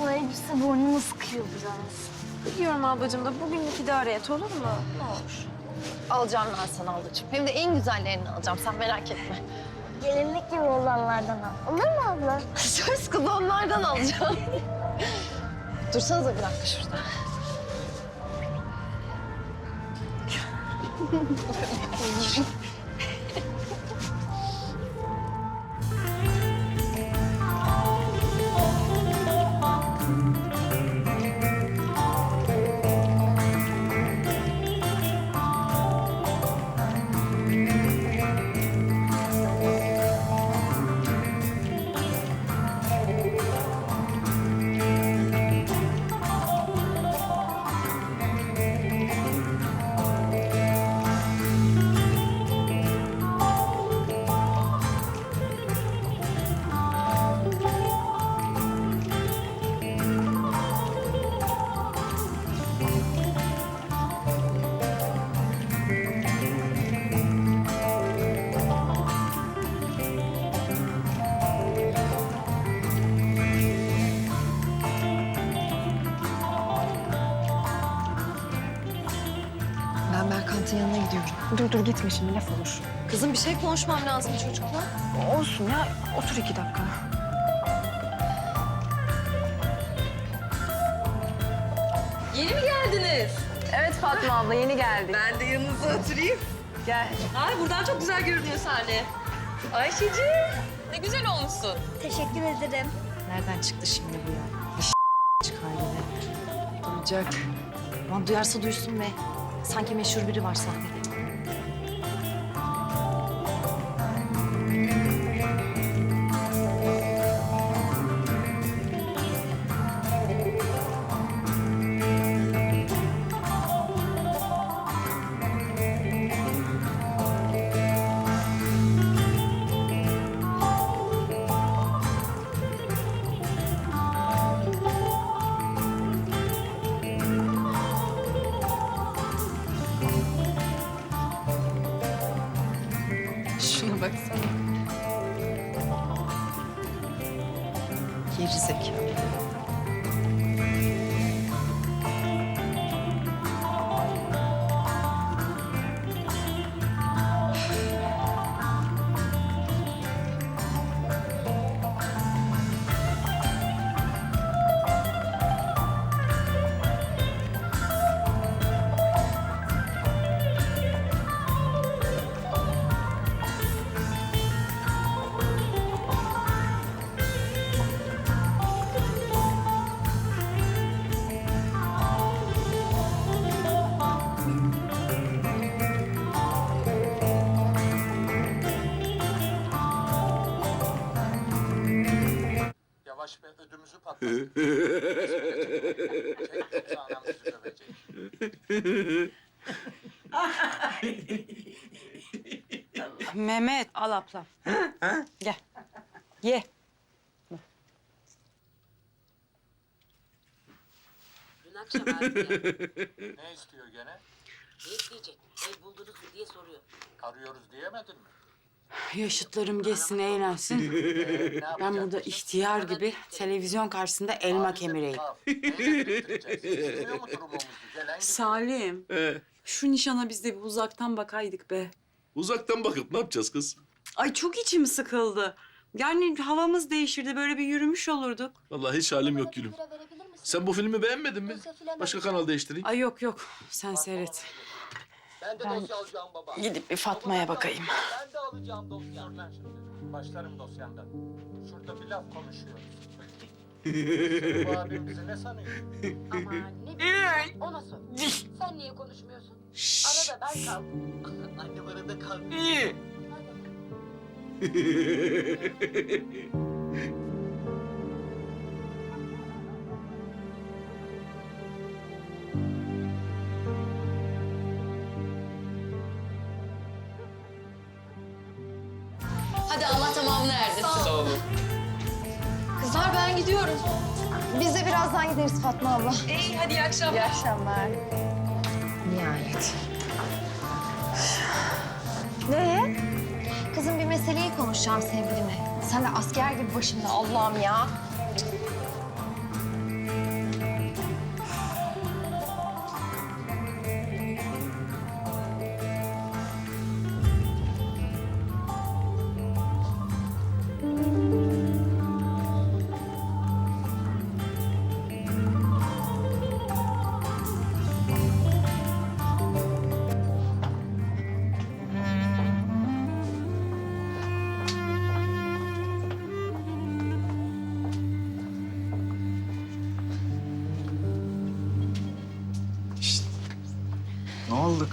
Bu elbise burnumu sıkıyor biraz. Biliyorum ablacığım da bugünlük idare et olur mu? Ne olur. Alacağım ben sana ablacığım. Hem de en güzellerini alacağım. Sen merak etme. Gelinlik gibi olanlardan al. Olur mu abla? Söz kızı onlardan alacağım. Dursanıza bir dakika şurada. Ben Berkant'ın yanına gidiyorum. Dur dur gitme şimdi laf olur. Kızım bir şey konuşmam lazım çocukla. Olsun ya otur iki dakika. Yeni mi geldiniz? Evet Fatma abla yeni geldik. Ben de yanınıza oturayım. Gel. Ay buradan çok güzel görünüyor sahne. Ayşeciğim. Ne güzel olmuşsun. Teşekkür ederim. Nereden çıktı şimdi bu ya? Bir çık haline. Duyacak. Aman duyarsa duysun be. Sanki meşhur biri var sahnede. Geri Yavaş be ödümüzü patlasın. Çek yoksa anam bizi dövecek. Mehmet al ablam. Gel. Ye. Dün akşam. Ne istiyor gene? Ne isteyecek? Ev buldunuz mu diye soruyor. Arıyoruz diyemedin mi? Yaşıtlarım geçsin eğlensin. Ben burada ihtiyar gibi televizyon karşısında elma kemireyim. Salim. Şu nişana biz de bir uzaktan bakaydık be. Uzaktan bakıp ne yapacağız kız? Ay çok içim sıkıldı. Yani havamız değişirdi böyle bir yürümüş olurduk. Vallahi hiç halim yok gülüm. Sen bu filmi beğenmedin mi? Başka kanal değiştireyim. Ay yok yok sen seyret. Ben de dosya alacağım baba. Gidip bir Fatma'ya bakayım. Ben de alacağım dosya. Dur lan şimdi. Başlarım dosyandan. Şurada bir laf konuşuyoruz. bu abim bizi ne sanıyor? Aman ne bileyim ona sor. Sen niye konuşmuyorsun? Arada ben kaldım. Annem arada kaldı. Hadi Sağ olun. Kızlar ben gidiyorum. Biz de birazdan gideriz Fatma abla. İyi hadi iyi akşamlar. İyi akşamlar. Nihayet. Ne? Kızım bir meseleyi konuşacağım sevgilime. Sen de asker gibi başımda Allah'ım ya.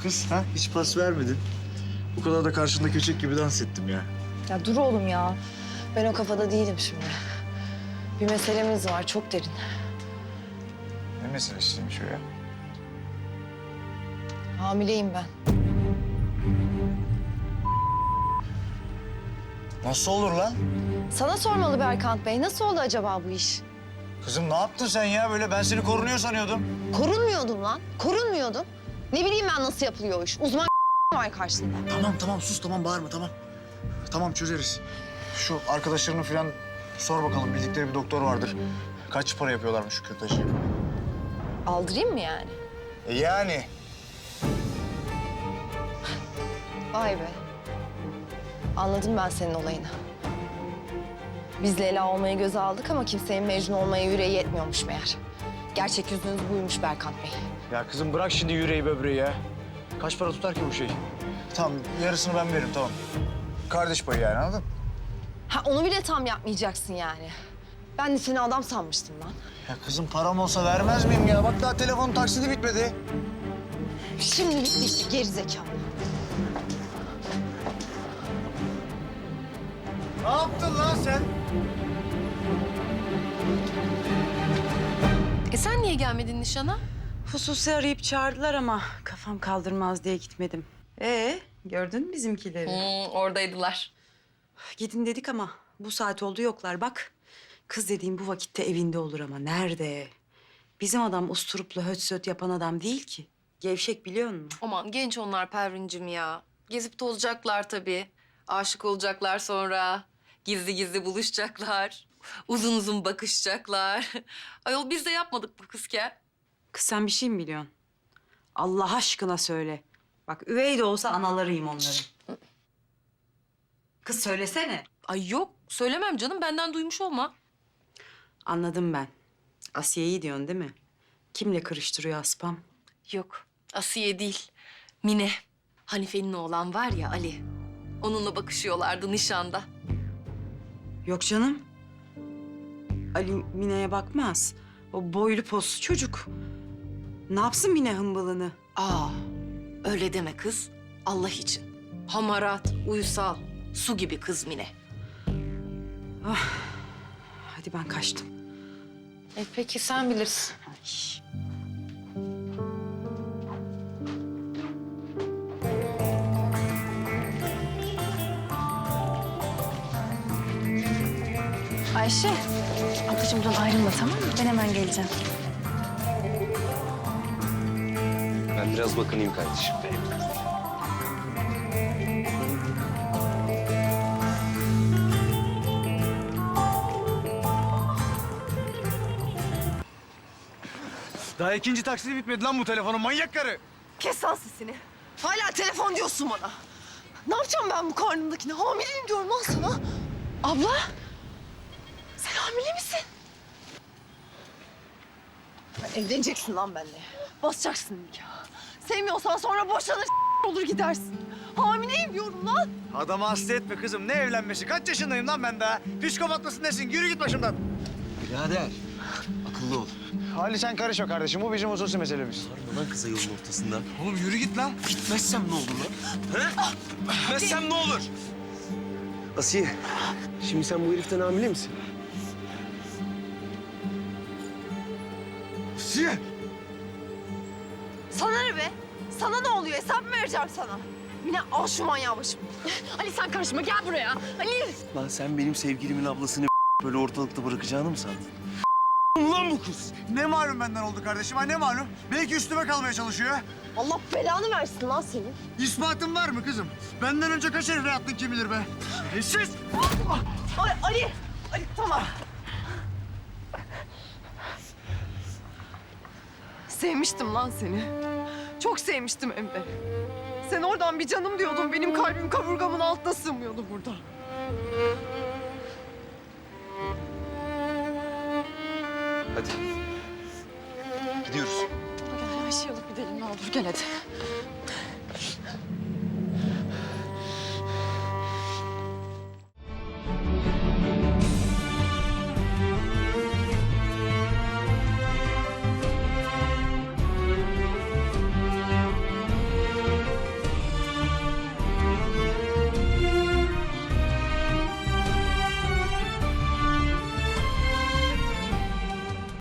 Kız? Ha? Hiç pas vermedin. Bu kadar da karşında köçek gibi dans ettim ya. Ya dur oğlum ya. Ben o kafada değilim şimdi. Bir meselemiz var çok derin. Ne meselesiymiş o ya? Hamileyim ben. Nasıl olur lan? Sana sormalı Berkant Bey. Nasıl oldu acaba bu iş? Kızım ne yaptın sen ya böyle? Ben seni korunuyor sanıyordum. Korunmuyordum lan. Korunmuyordum. Ne bileyim ben nasıl yapılıyor o iş. Uzman var karşında. Tamam tamam sus tamam bağırma tamam. Tamam çözeriz. Şu arkadaşlarını falan sor bakalım. Bildikleri bir doktor vardır. Kaç para yapıyorlarmış şu kürtajı? Aldırayım mı yani? E yani. Vay be. Anladım ben senin olayını. Biz Leyla olmayı göze aldık ama kimsenin Mecnun olmaya yüreği yetmiyormuş meğer. Gerçek yüzünüz buymuş Berkant Bey. Ya kızım bırak şimdi yüreği böbreği ya. Kaç para tutar ki bu şey? Tamam yarısını ben veririm tamam. Kardeş payı yani anladın? Ha onu bile tam yapmayacaksın yani. Ben de seni adam sanmıştım lan. Ya kızım param olsa vermez miyim ya? Bak daha telefonun taksidi bitmedi. Şimdi bitti işte geri zekalı. Ne yaptın lan sen? E sen niye gelmedin nişana? Hususi arayıp çağırdılar ama kafam kaldırmaz diye gitmedim. Ee, gördün mü bizimkileri? Hmm, oradaydılar. Gidin dedik ama bu saat oldu yoklar bak. Kız dediğim bu vakitte evinde olur ama nerede? Bizim adam usturuplu höt söt yapan adam değil ki. Gevşek biliyor musun? Aman genç onlar Pervin'cim ya. Gezip tozacaklar tabii. Aşık olacaklar sonra. Gizli gizli buluşacaklar. Uzun uzun bakışacaklar. Ayol biz de yapmadık bu kızken. Kız sen bir şey mi biliyorsun? Allah aşkına söyle. Bak üvey de olsa analarıyım onların. Kız söylesene. Ay yok söylemem canım benden duymuş olma. Anladım ben. Asiye'yi diyorsun değil mi? Kimle karıştırıyor Aspam? Yok Asiye değil. Mine. Hanife'nin oğlan var ya Ali. Onunla bakışıyorlardı nişanda. Yok canım. Ali Mine'ye bakmaz. O boylu poslu çocuk. Ne yapsın Mine hımbılını? Aa öyle deme kız. Allah için. Hamarat, uysal, su gibi kız Mine. Hadi ben kaçtım. E peki sen bilirsin. Ay. Ayşe, ablacığımdan ayrılma tamam mı? Ben hemen geleceğim. Biraz bakınayım kardeşim. Daha ikinci taksidi bitmedi lan bu telefonun manyak karı. Kes lan sesini. Hala telefon diyorsun bana. Ne yapacağım ben bu karnımdakine? Hamileyim diyorum lan sana. Abla. Sen hamile misin? Evleneceksin lan benimle. Basacaksın nikah. Sevmiyorsan sonra boşanır olur gidersin. Hamileyim diyorum lan. Adamı hasta etme kızım. Ne evlenmesi? Kaç yaşındayım lan ben daha? Psikopat mısın nesin? Yürü git başımdan. Birader, akıllı ol. Ali sen karışma kardeşim. Bu bizim hususi meselemiz. Sarma lan kıza yolun ortasında. Oğlum yürü git lan. Gitmezsem ne olur lan? He? Gitmezsem ne olur? Asiye, şimdi sen bu heriften hamile misin? Asiye. Hesap mı vereceğim sana? Yine al şu manyağı başım. Ali sen karışma gel buraya. Ali. Lan sen benim sevgilimin ablasını böyle ortalıkta bırakacağını mı sandın? Lan bu kız. Ne malum benden oldu kardeşim? Ha ne malum? Belki üstüme kalmaya çalışıyor. Allah belanı versin lan senin. İspatın var mı kızım? Benden önce kaç herife yattın kim bilir be? Siz! Ali, Ali, Ali tamam. Sevmiştim lan seni. Çok sevmiştim hem de. Sen oradan bir canım diyordun. Benim kalbim kaburgamın altına sığmıyordu burada. Hadi. Gidiyoruz. Gel Ayşe alıp gidelim ne olur gel hadi.